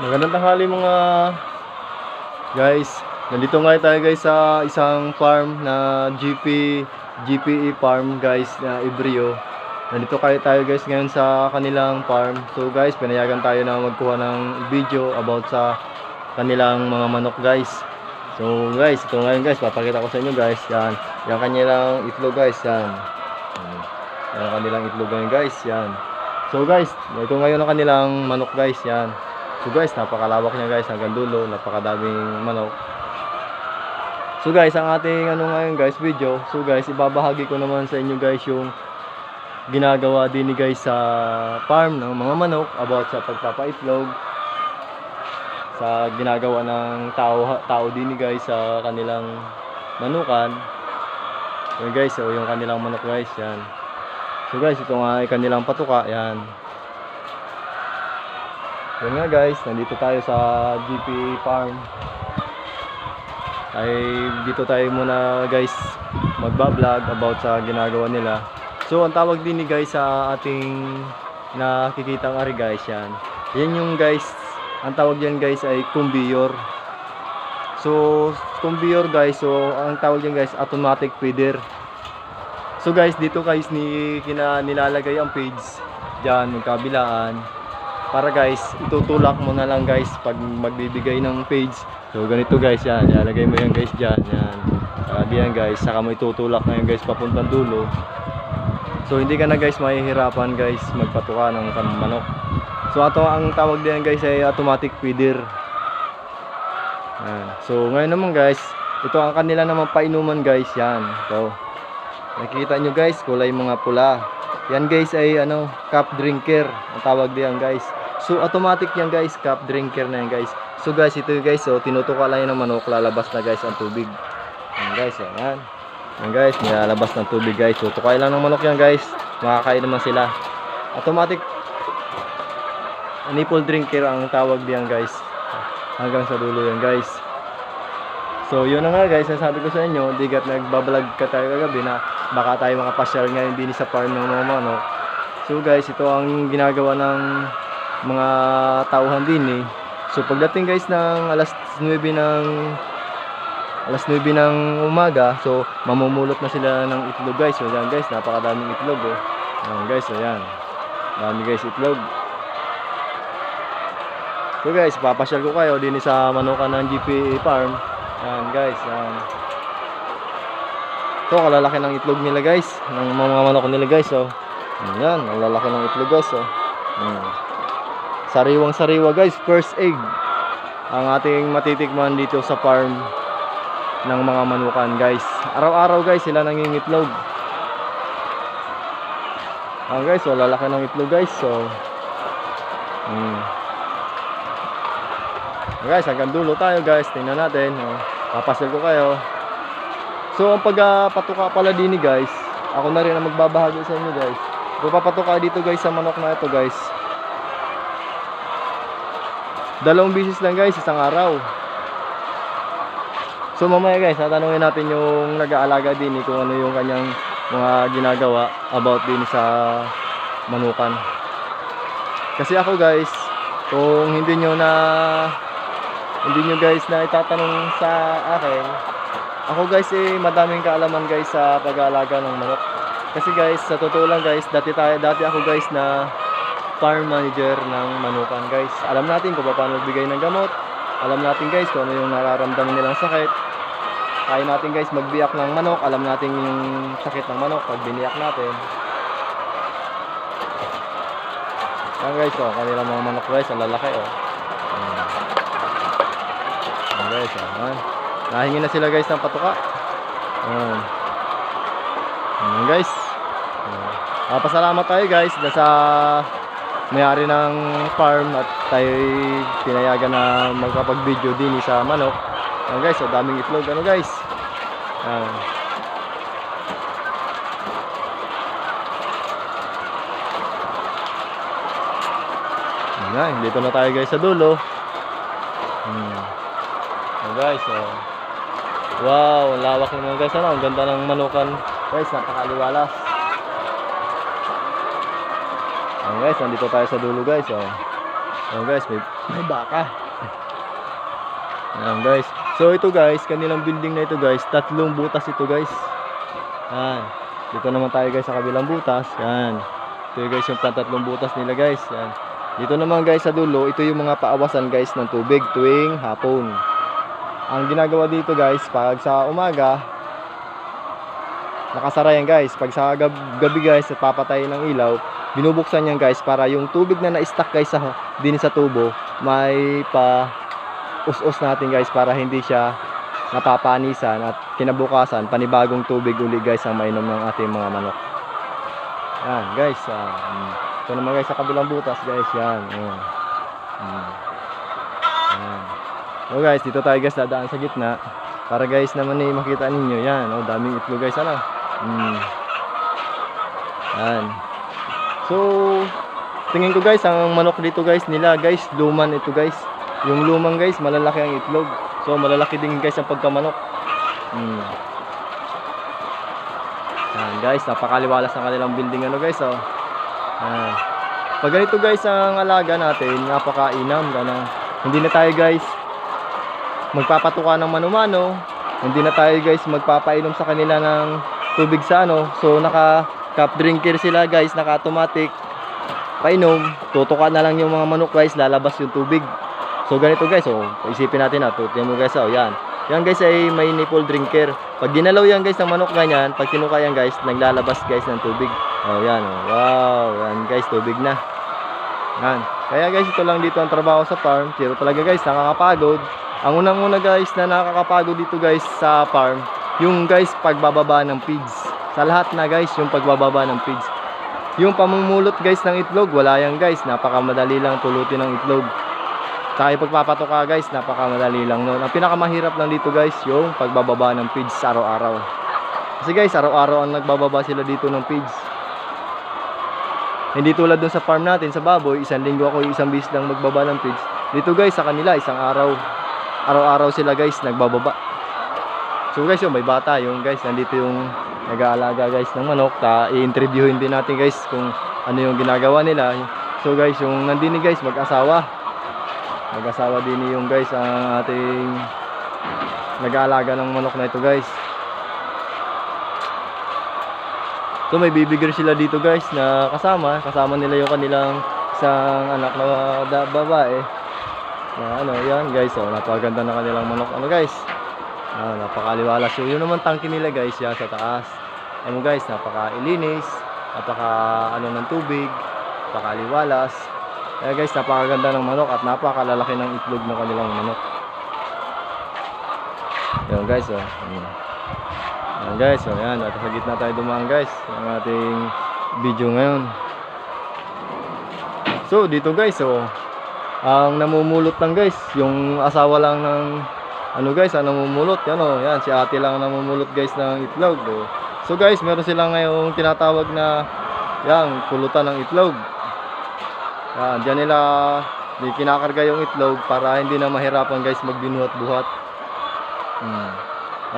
Magandang tanghali mga guys. Nandito nga tayo guys sa isang farm na GP GPE farm guys na Ibrio. Nandito kayo tayo guys ngayon sa kanilang farm. So guys, pinayagan tayo na magkuha ng video about sa kanilang mga manok guys. So guys, ito ngayon guys, papakita ko sa inyo guys. Yan, yan kanilang itlog guys, yan. Yan, yan ang kanilang itlog ngayon guys, yan. So guys, ito ngayon ang kanilang manok guys, yan. So guys, napakalawak niya guys hanggang dulo, napakadaming manok. So guys, ang ating ano ngayon guys, video. So guys, ibabahagi ko naman sa inyo guys yung ginagawa din ni guys sa farm ng mga manok about sa pagpapaitlog sa ginagawa ng tao tao din ni guys sa kanilang manukan. Yan guys, so yung kanilang manok guys, yan. So guys, ito nga ay kanilang patuka, yan. Yan nga guys, nandito tayo sa GP Farm. Ay dito tayo muna guys magba-vlog about sa ginagawa nila. So ang tawag din ni guys sa ating nakikitang ari guys yan. Yan yung guys, ang tawag yan guys ay kumbiyor. So kumbiyor guys, so ang tawag yan guys automatic feeder. So guys, dito guys ni kina nilalagay ang page diyan magkabilaan para guys itutulak mo na lang guys pag magbibigay ng page. So ganito guys yan. Ilalagay mo yan guys dyan yan. Saka diyan guys saka mo itutulak na guys papuntang dulo. So hindi ka na guys mahihirapan guys magpatuka ng manok so ato ang tawag diyan guys ay automatic feeder. Yan. so ngayon naman guys ito ang kanila naman painuman guys yan. So nakikita nyo guys kulay mga pula. Yan guys ay ano, cup drinker ang tawag diyan guys. So automatic yan guys, cup drinker na yan guys. So guys, ito guys, so tinutuka lang yan ng manok, lalabas na guys ang tubig. Yan guys, yan. Yan guys, nilalabas ng tubig guys. So tukay lang ng manok yan guys, makakain naman sila. Automatic nipple drinker ang tawag diyan guys. Hanggang sa dulo yan guys. So yun na nga guys, sabi ko sa inyo, digat nagbablog ka tayo kagabi na baka tayo makapasyal ngayon din sa farm ng mga manok. So guys, ito ang ginagawa ng mga tauhan din eh. So pagdating guys ng alas 9 ng alas 9 ng umaga, so mamumulot na sila ng itlog guys. So yan guys, napakadaming itlog oh. Yan guys, so yan. Dami guys itlog. So guys, papasyal ko kayo din sa manukan ng GPA farm. Yan guys, yan. Ito, kalalaki ng itlog nila guys. Ng mga manok nila guys, oh. Yan, ang lalaki ng itlog guys, oh. Yan. Sariwang sariwa guys, first egg. Ang ating matitikman dito sa farm ng mga manukan guys. Araw-araw guys, sila nangingitlog. Ah guys, so lalaki ng itlog guys, so. Hmm. Guys, hanggang dulo tayo guys. Tingnan natin. Oh. Papasyal ko kayo. So, ang pagpatuka pala din guys, ako na rin ang magbabahagi sa inyo guys. Pagpapatuka dito guys sa manok na ito guys. Dalawang bisis lang guys, isang araw. So mamaya guys, tatanungin natin yung nag-aalaga din eh, kung ano yung kanyang mga ginagawa about din sa manukan. Kasi ako guys, kung hindi nyo na hindi nyo guys na itatanong sa akin, ako guys eh madaming kaalaman guys sa pag-aalaga ng manok. Kasi guys, sa totoo lang guys, dati tayo dati ako guys na farm manager ng manukan guys. Alam natin kung paano magbigay ng gamot. Alam natin guys kung ano yung nararamdaman nilang sakit. Kaya natin guys magbiyak ng manok. Alam natin yung sakit ng manok pag biniyak natin. Yan guys, oh, kanilang mga manok guys, ang lalaki oh. Yan guys, oh. Ayan. Nahingi na sila guys ng patuka. Ayan. Ayan guys. Ayan. Ah, pasalamat tayo guys sa may-ari ng farm at tayo pinayagan na magkapag-video din sa manok. Ayan guys, so daming itlog ano guys. Ayan. Ayan, dito na tayo guys sa dulo. Hmm. Ayan guys, so Wow, ang lawak naman guys. Ano, ang ganda ng manukan. Guys, napakaliwalas. Ayan guys, nandito tayo sa dulo guys. Oh. Ayan guys, may, may baka. Ayan guys. So ito guys, kanilang building na ito guys, tatlong butas ito guys. Ayan. Dito naman tayo guys sa kabilang butas. Ayan. Ito guys yung tatlong butas nila guys. Ayan. Dito naman guys sa dulo, ito yung mga paawasan guys ng tubig tuwing hapon. Ang ginagawa dito guys, pag sa umaga, nakasara yan guys. Pag sa gab- gabi guys, at papatay ng ilaw, binubuksan yan guys para yung tubig na na-stack guys sa, din sa tubo, may pa us-us natin guys para hindi siya napapanisan at kinabukasan panibagong tubig uli guys ang mainom ng ating mga manok. Yan guys, mm. ito naman guys sa kabilang butas guys, yan. Yan. So guys, dito tayo guys dadaan sa gitna para guys naman eh makita ninyo yan. Oh, daming itlog guys ano. Mm. Yan. So, tingin ko guys, ang manok dito guys nila guys, luman ito guys. Yung lumang guys, malalaki ang itlog. So, malalaki din guys ang pagkamanok. Hmm. Yan guys, napakaliwalas ng kanilang building ano guys oh. Pag ganito guys ang alaga natin, napakainam. Ganang, hindi na tayo guys magpapatuka ng mano-mano. Hindi na tayo guys magpapainom sa kanila ng tubig sa ano. So, naka cup drinker sila guys, naka automatic painom. Tutuka na lang yung mga manok guys, lalabas yung tubig. So ganito guys, oh, isipin natin na, tutin mo guys, oh, yan. Yan guys ay may nipple drinker. Pag ginalaw yan guys ng manok ganyan, pag tinuka yan guys, naglalabas guys ng tubig. Oh, yan, oh. Wow, yan guys, tubig na. Yan. Kaya guys, ito lang dito ang trabaho sa farm. Pero talaga guys, nakakapagod. Ang unang-una guys na nakakapagod dito guys sa farm, yung guys pagbababa ng pigs. Sa lahat na guys, yung pagbababa ng pigs. Yung pamumulot guys ng itlog, wala yan guys. Napakamadali lang pulutin ng itlog. Saka yung pagpapatoka guys, napakamadali lang nun. Ang pinakamahirap lang dito guys, yung pagbababa ng pigs araw-araw. Kasi guys, araw-araw ang nagbababa sila dito ng pigs. Hindi tulad dun sa farm natin, sa baboy, isang linggo ako, isang bis lang magbaba ng pigs. Dito guys, sa kanila, isang araw. Araw-araw sila guys, nagbababa. So guys, yung may bata, yung guys, nandito yung nag-aalaga guys ng manok. Ta, i-interviewin din natin guys kung ano yung ginagawa nila. So guys, yung nandini guys, mag-asawa. Mag-asawa din yung guys ang ating nag-aalaga ng manok na ito guys. So may bibigger sila dito guys na kasama. Kasama nila yung kanilang isang anak na babae. Na ano, yan guys. Oh, napakaganda ng kanilang manok. Ano guys? Ah, napakaliwalas. So, yun naman tangki nila guys, yan sa taas. Ano guys, napaka-ilinis, napaka ano ng tubig, napakaliwalas. Kaya guys, napakaganda ng manok at napakalalaki ng itlog ng kanilang manok. Yan guys, oh. Yan. Yan guys, oh, yan. At sa gitna tayo dumaan guys, ang ating video ngayon. So, dito guys, oh. Ang namumulot lang guys, yung asawa lang ng ano guys, ang namumulot, yan oh, yan, si ate lang ang namumulot guys ng itlog. Oh. So guys, meron silang ngayong tinatawag na yan, pulutan ng itlog. Yan, dyan nila kinakarga yung itlog para hindi na mahirapan guys magbinuhat-buhat. Hmm.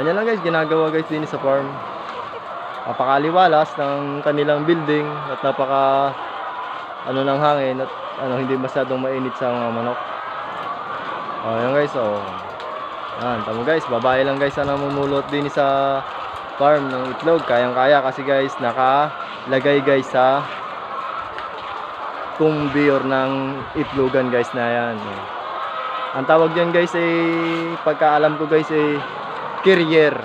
Ganyan lang guys, ginagawa guys din sa farm. Napakaliwalas ng kanilang building at napaka ano ng hangin at ano hindi masyadong mainit sa mga manok. Oh, yan guys, oh. Yan, tamo guys, babae lang guys ang namumulot din sa farm ng itlog. Kayang-kaya kasi guys, nakalagay guys sa conveyor ng itlogan guys na yan. Ang tawag diyan guys ay pagkaalam ko guys ay carrier.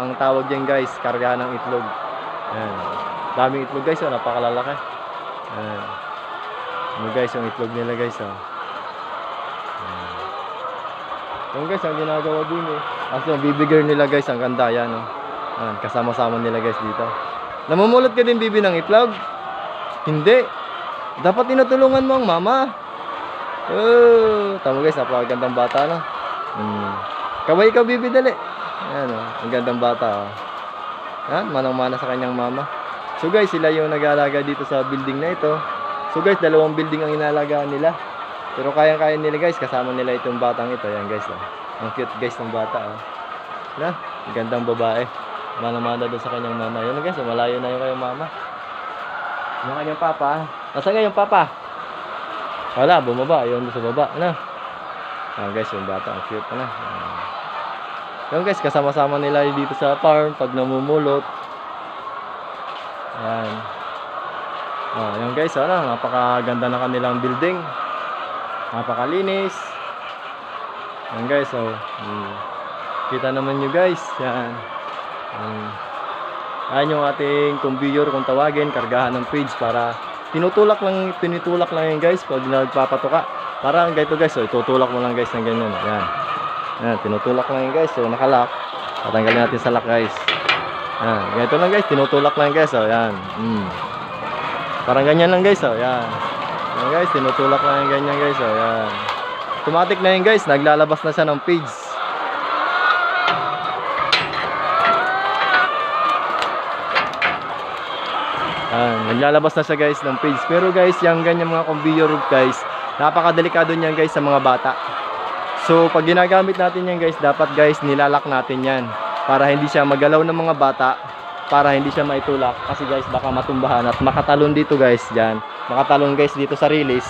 Ang tawag diyan guys, karga ng itlog. Yan. Daming itlog guys, oh, napakalalaki. Yan. Ano guys, yung itlog nila guys, oh. Yan guys, ang ginagawa din eh. Kasi yung bibigger nila guys, ang ganda yan, oh. Kasama-sama nila guys dito. Namumulot ka din bibi ng itlog? Hindi. Dapat tinutulungan mo ang mama. Oh, tama guys, napakagandang bata no. Hmm. Kaway ka bibi dali. Ayan oh, ang gandang bata oh. Yan, manang-mana sa kanyang mama. So guys, sila yung nag-aalaga dito sa building na ito. So guys, dalawang building ang inalagaan nila. Pero kayang-kaya nila guys, kasama nila itong batang ito. Yan guys oh. Ang cute guys ng bata oh. Ang gandang babae. Manang-mana doon sa kanyang mama. Yun guys, oh, malayo na yung kanyang mama. Yung kanyang papa. Nasaan nga yung papa? Wala, bumaba. Yun sa baba. Ano? Ah, guys, yung bata. Ang cute na. Ah. Guys, kasama-sama nila dito sa farm pag namumulot. Ayan. Ah, yan guys, ano, napakaganda na kanilang building. Napakalinis. Yan guys, oh. Hmm. Kita naman nyo guys. Yan. Hmm. Ayan yung ating conveyor kung tawagin, kargahan ng page para tinutulak lang, tinutulak lang yan guys pag nagpapatuka. Parang ganito guys, oh, itutulak mo lang guys ng ganyan. Yan. Yan, tinutulak lang yan guys. So, nakalak. Tatanggalin natin sa lock guys. Yan, ganito lang guys, tinutulak lang guys. Oh, yan. Hmm. Parang ganyan lang guys, oh. Yan. Yan guys, tinutulak lang yung ganyan guys, oh. Yan. Automatic na yun guys, naglalabas na siya ng page. Yan, naglalabas na siya guys ng page. Pero guys, yung ganyan mga conveyor rope guys, napakadelikado niyan guys sa mga bata. So, pag ginagamit natin yan guys, dapat guys, nilalak natin yan. Para hindi siya magalaw ng mga bata. Para hindi siya maitulak. Kasi guys, baka matumbahan at makatalon dito guys, dyan. Makatalon guys dito sa release.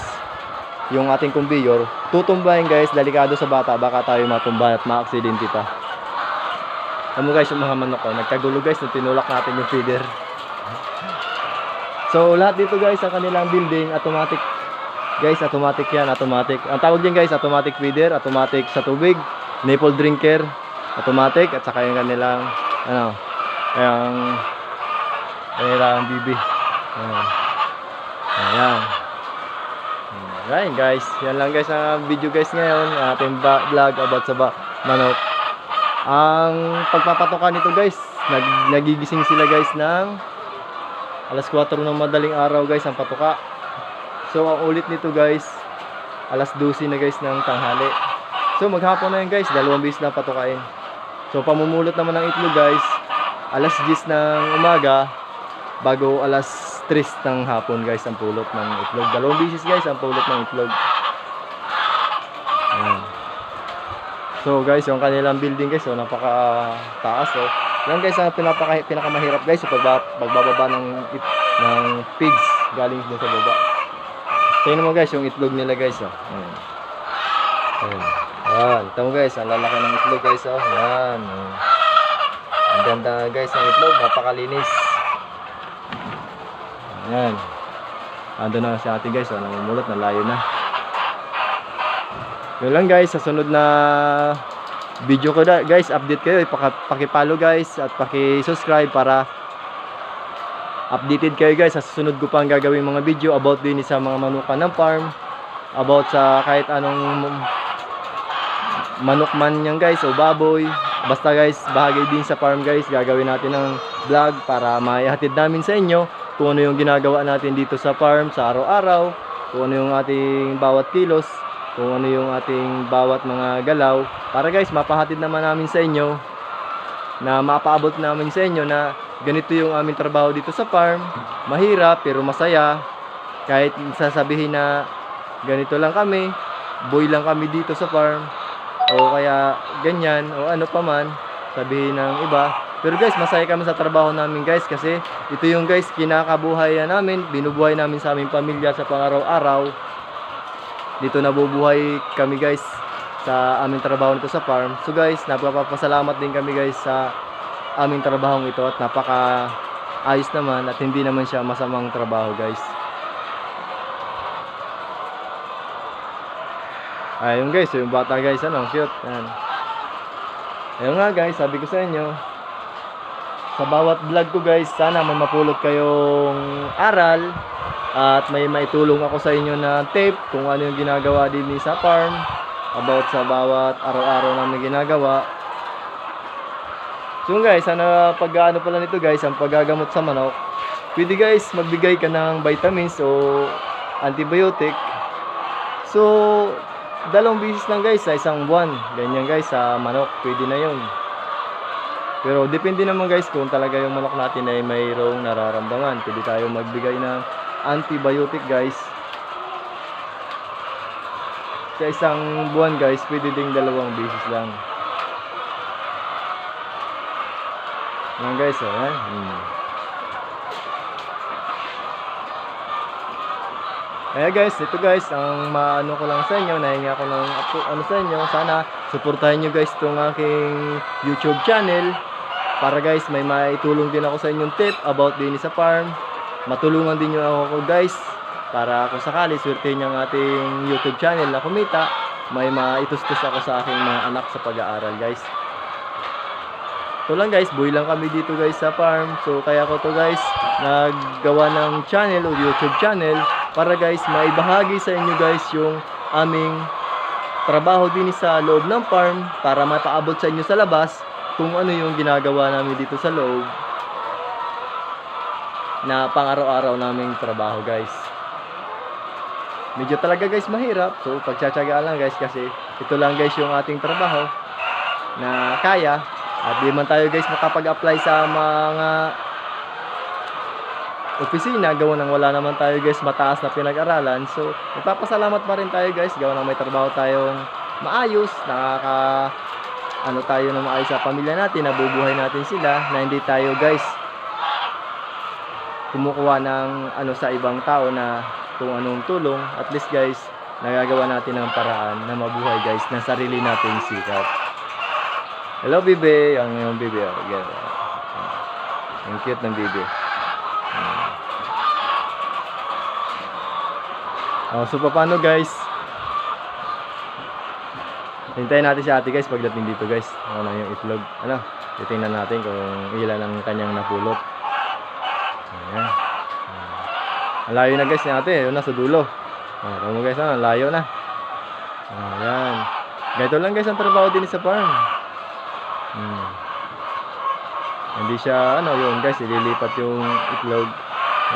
Yung ating conveyor. Tutumbahin guys, delikado sa bata. Baka tayo matumbahan at maaksidente pa. Mo guys, yung mga manok ko, nagkagulo guys, nung tinulak natin yung feeder. So, lahat dito guys, ang kanilang building, automatic Guys, automatic yan, automatic. Ang tawag din guys, automatic feeder, automatic sa tubig, nipple drinker, automatic, at saka yung kanilang, ano, yung kanilang bibi. Ayan. Ayan. Ayan guys, yan lang guys ang video guys ngayon, ating vlog about sa manok. Ang pagpapatokan nito guys, nag nagigising sila guys ng alas 4 ng madaling araw guys ang patuka. So, ang ulit nito guys, alas 12 na guys ng tanghali. So, maghapon na yun guys, dalawang beses na patukain. So, pamumulot naman ng itlog guys, alas 10 ng umaga, bago alas 3 ng hapon guys ang pulot ng itlog. Dalawang beses guys ang pulot ng itlog. Ayan. So guys, yung kanilang building guys, so napaka taas oh. Yan guys ang pinapaka pinakamahirap guys, yung pagba, pagbababa ng it- ng pigs galing dun sa baba. Tingnan mo guys, yung itlog nila guys, oh. Ayan. Ayan. Ayan. Ito mo guys, ang lalaki ng itlog guys, oh. Ayan. oh. Ang ganda guys ng itlog, napakalinis. Ayan. Ando na si ate guys, oh. Namumulot, na layo na. Yun lang guys, sa sunod na video ko na, guys, update kayo. Paki-follow guys at paki-subscribe para updated kayo guys sa susunod ko pang gagawin mga video about din sa mga manukan ng farm about sa kahit anong manok man yan guys o baboy basta guys bahagi din sa farm guys gagawin natin ng vlog para maihatid namin sa inyo kung ano yung ginagawa natin dito sa farm sa araw-araw kung ano yung ating bawat kilos kung ano yung ating bawat mga galaw para guys mapahatid naman namin sa inyo na mapaabot namin sa inyo na ganito yung aming trabaho dito sa farm. Mahirap pero masaya. Kahit sasabihin na ganito lang kami, boy lang kami dito sa farm. O kaya ganyan o ano pa man, sabihin ng iba. Pero guys, masaya kami sa trabaho namin guys kasi ito yung guys kinakabuhayan namin, binubuhay namin sa aming pamilya sa pangaraw-araw. Dito nabubuhay kami guys sa aming trabaho nito sa farm. So guys, napapasalamat din kami guys sa aming trabahong ito at napaka ayos naman at hindi naman siya masamang trabaho guys. Ayun guys, yung bata guys, ano, cute. Yan. Ayun nga guys, sabi ko sa inyo, sa bawat vlog ko guys, sana may mapulot kayong aral at may maitulong ako sa inyo na tip kung ano yung ginagawa din sa farm about sa bawat araw-araw namin ginagawa. So guys, sana pag ano pala nito guys, ang paggagamot sa manok, pwede guys magbigay ka ng vitamins o antibiotic. So, dalawang bisis lang guys sa isang buwan. Ganyan guys sa manok, pwede na yun. Pero depende naman guys kung talaga yung manok natin ay mayroong nararamdaman. Pwede tayo magbigay ng antibiotic guys. Sa isang buwan guys, pwede ding dalawang beses lang. Yan guys, oh, yan. Hmm. Kaya guys, ito guys, ang maano ko lang sa inyo, nahinga ko ng apo- ano sa inyo, sana suportahan nyo guys itong aking YouTube channel para guys may maitulong din ako sa inyong tip about din sa farm. Matulungan din nyo ako guys para kung sakali swerte ang ating YouTube channel na kumita, may maitustos ako sa aking mga anak sa pag-aaral guys. Ito lang guys, buhay lang kami dito guys sa farm. So kaya ko to guys, naggawa ng channel o YouTube channel para guys maibahagi sa inyo guys yung aming trabaho din sa loob ng farm para mapaabot sa inyo sa labas kung ano yung ginagawa namin dito sa loob na pang-araw-araw naming trabaho guys. Medyo talaga guys mahirap. So pagtsatsagaan lang guys kasi ito lang guys yung ating trabaho na kaya at di man tayo guys makapag-apply sa mga opisina gawa nang wala naman tayo guys mataas na pinag-aralan. So nagpapasalamat pa rin tayo guys gawa nang may trabaho tayong maayos, nakaka ano tayo na maayos sa pamilya natin, nabubuhay natin sila. Na hindi tayo guys kumukuha ng ano sa ibang tao na kung anong tulong. At least guys nagagawa natin ng paraan na mabuhay guys ng sarili nating sikap. Hello bibe ang yung oh, yeah. ang cute ng bibe oh, so paano guys hintayin natin si ate guys pagdating dito guys ano yung itlog ano titingnan natin kung ilan ang kanyang napulot Ayan. Ang layo na guys ni ate, yun na sa dulo. Tama mo guys, ah, ang layo na. Ayan. Ganito lang guys ang trabaho din sa farm. Hmm. Hindi siya, ano yun guys, ililipat yung itlog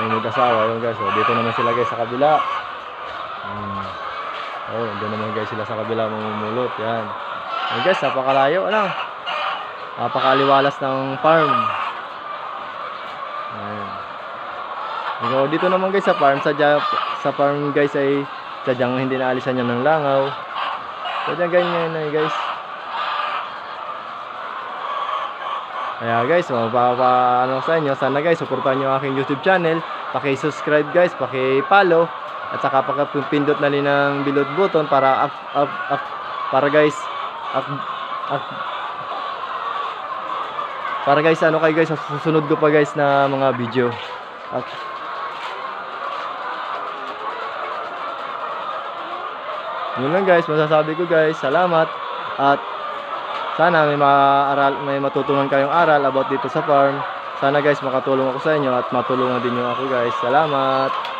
ng mag-asawa. Yun guys, oh, dito naman sila guys sa kabila. Hmm. Oh, doon naman guys sila sa kabila mamumulot. Yan. Yan guys, napakalayo, ano? Napakaliwalas ng farm. Ayan. So, dito naman guys sa farm, sadya, sa farm guys ay sadyang hindi naalisan niya ng langaw. Sadyang ganyan na guys. Kaya guys, mapapa ano sa inyo, sana guys, suportahan niyo aking YouTube channel. Paki-subscribe guys, paki-follow at saka paki-pindot na rin ng bilot button para up, up, up, para guys up, up, para guys ano kayo guys susunod ko pa guys na mga video. At Yun lang guys, masasabi ko guys, salamat at sana may maaral, may matutunan kayong aral about dito sa farm. Sana guys makatulong ako sa inyo at matulungan din niyo ako guys. Salamat.